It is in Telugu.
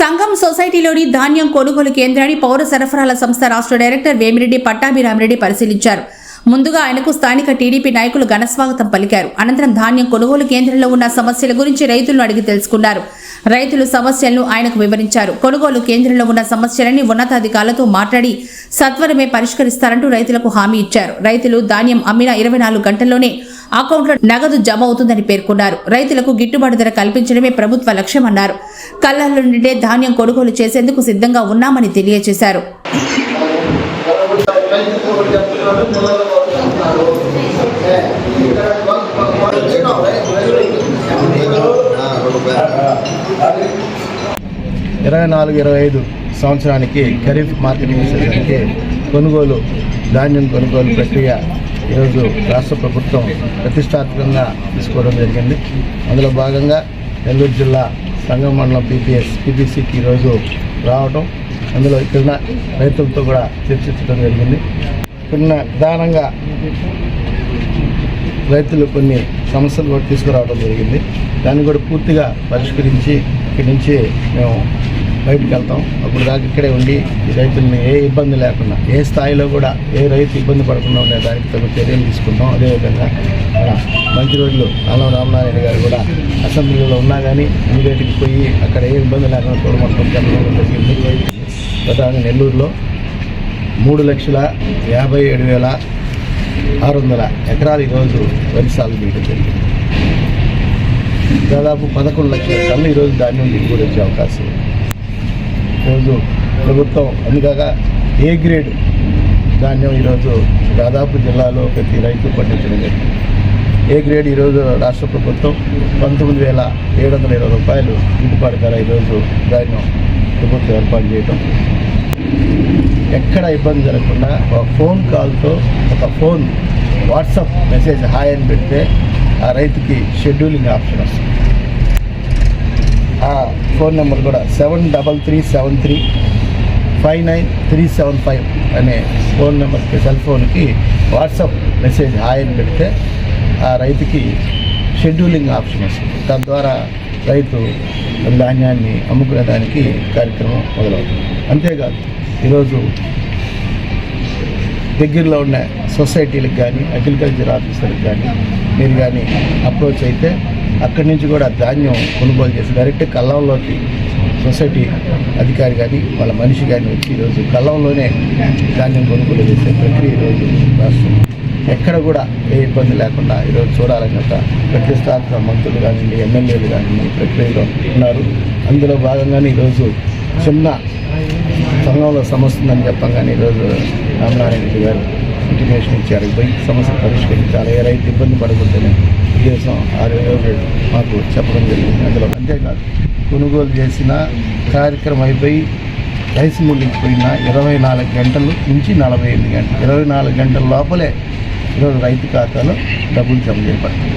సంఘం సొసైటీలోని ధాన్యం కొనుగోలు కేంద్రాన్ని పౌర సరఫరాల సంస్థ రాష్ట్ర డైరెక్టర్ వేమిరెడ్డి పట్టాభిరామిరెడ్డి పరిశీలించారు. ముందుగా ఆయనకు స్థానిక టీడీపీ నాయకులు ఘనస్వాగతం పలికారు. అనంతరం ధాన్యం కొనుగోలు కేంద్రంలో ఉన్న సమస్యల గురించి రైతులను అడిగి తెలుసుకున్నారు. రైతులు సమస్యలను ఆయనకు వివరించారు. కొనుగోలు కేంద్రంలో ఉన్న సమస్యలని ఉన్నతాధికారులతో మాట్లాడి సత్వరమే పరిష్కరిస్తారంటూ రైతులకు హామీ ఇచ్చారు. రైతులు ధాన్యం అమ్మిన ఇరవై నాలుగు గంటల్లోనే అకౌంట్లో నగదు జమ అవుతుందని పేర్కొన్నారు. రైతులకు గిట్టుబాటు ధర కల్పించడమే ప్రభుత్వ లక్ష్యమన్నారు. కళ్ళల్లో నుండే ధాన్యం కొనుగోలు చేసేందుకు సిద్ధంగా ఉన్నామని తెలియజేశారు. ఇరవై నాలుగు ఇరవై ఐదు సంవత్సరానికి ఖరీఫ్ మార్కెటింగ్ సీజన్కి కొనుగోలు ధాన్యం కొనుగోలు ప్రక్రియ ఈరోజు రాష్ట్ర ప్రభుత్వం ప్రతిష్టాత్మకంగా తీసుకోవడం జరిగింది. అందులో భాగంగా నెల్లూరు జిల్లా సంగం మండలం పీపీఎస్ పీపీసీకి ఈరోజు రావడం అందులో ఇక్కడ రైతులతో కూడా చర్చించడం జరిగింది. ఇక్కడ ప్రధానంగా రైతులు కొన్ని సమస్యలు కూడా తీసుకురావడం జరిగింది. దాన్ని కూడా పూర్తిగా పరిష్కరించి ఇక్కడి నుంచి మేము బయటకు వెళ్తాం. అప్పుడు దాకా ఇక్కడే ఉండి ఈ రైతుల్ని ఏ ఇబ్బంది లేకుండా ఏ స్థాయిలో కూడా ఏ రైతు ఇబ్బంది పడకుండా ఉండే దానికి తగు చర్యలు తీసుకుంటాం. అదేవిధంగా మంచి రోజులు అల్లం రామనారాయణ గారు కూడా అసెంబ్లీలో ఉన్నా కానీ ఇమీడియట్కి పోయి అక్కడ ఏ ఇబ్బంది లేకుండా కూడా జరిగింది ప్రధానంగా నెల్లూరులో మూడు లక్షల యాభై ఏడు వేల ఆరు వందల ఎకరాలు ఈరోజు వరి సాగు చేయడం జరిగింది. దాదాపు పదకొండు లక్షల టన్ను ఈరోజు ధాన్యం దిగుబడి వచ్చే అవకాశం ఈరోజు ప్రభుత్వం అందుకాక ఏ గ్రేడ్ ధాన్యం ఈరోజు దాదాపు జిల్లాలో ప్రతి రైతు పండించడం జరిగింది. ఏ గ్రేడ్ ఈరోజు రాష్ట్ర ప్రభుత్వం పంతొమ్మిది వేల ఏడు వందల ఇరవై రూపాయలు గిట్టుబాటు ధర ఈరోజు ధాన్యం కస్టమర్స్ ఏర్పాటు చేయటం. ఎక్కడ ఇబ్బంది జరగకుండా ఒక ఫోన్ కాల్తో ఒక ఫోన్ వాట్సాప్ మెసేజ్ హాయ్ అని పెడితే ఆ రైతుకి షెడ్యూలింగ్ ఆప్షన్ వస్తుంది. ఆ ఫోన్ నెంబర్ కూడా seven double three seven three five nine three seven five అనే ఫోన్ నెంబర్కి సెల్ ఫోన్కి వాట్సాప్ మెసేజ్ హాయ్ అని పెడితే ఆ రైతుకి షెడ్యూలింగ్ ఆప్షన్ వస్తుంది. తద్వారా రైతు ధాన్యాన్ని అమ్ముకునేదానికి కార్యక్రమం మొదలవుతుంది. అంతేకాదు ఈరోజు దగ్గరలో ఉన్న సొసైటీలకు కానీ అగ్రికల్చర్ ఆఫీసర్కి కానీ మీరు కానీ అప్రోచ్ అయితే అక్కడి నుంచి కూడా ధాన్యం కొనుగోలు చేసి డైరెక్ట్ కల్లంలోకి సొసైటీ అధికారి కానీ వాళ్ళ మనిషి కానీ వచ్చి ఈరోజు కళ్ళంలోనే ధాన్యం కొనుగోలు చేసే ప్రక్రియ ఈరోజు రాష్ట్రం ఎక్కడ కూడా ఏ ఇబ్బంది లేకుండా ఈరోజు చూడాలని ఒక ప్రతిష్టాత్మక మంత్రులు కానివ్వండి ఎమ్మెల్యేలు కానివ్వండి ప్రక్రియలో ఉన్నారు. అందులో భాగంగానే ఈరోజు చిన్న సంఘంలో సమస్య ఉందని చెప్పంగానే ఈరోజు రామనారాయణ గారు ఇంటిమేషన్ ఇచ్చారు. పోయి సమస్య పరిష్కరించాలి. ఏ రైతు ఇబ్బంది పడకూడదనే ఉద్దేశం ఆ రోజు మాకు చెప్పడం జరిగింది. అందులో అంతేకాదు కొనుగోలు చేసిన కార్యక్రమం అయిపోయి రైస్ మిల్లుకి పోయిన ఇరవై నాలుగు గంటలు నుంచి నలభై ఎనిమిది గంటలు. ఇరవై నాలుగు గంటల లోపలే ఈరోజు రైతు ఖాతాలో డబ్బులు జమ చేయబడుతుంది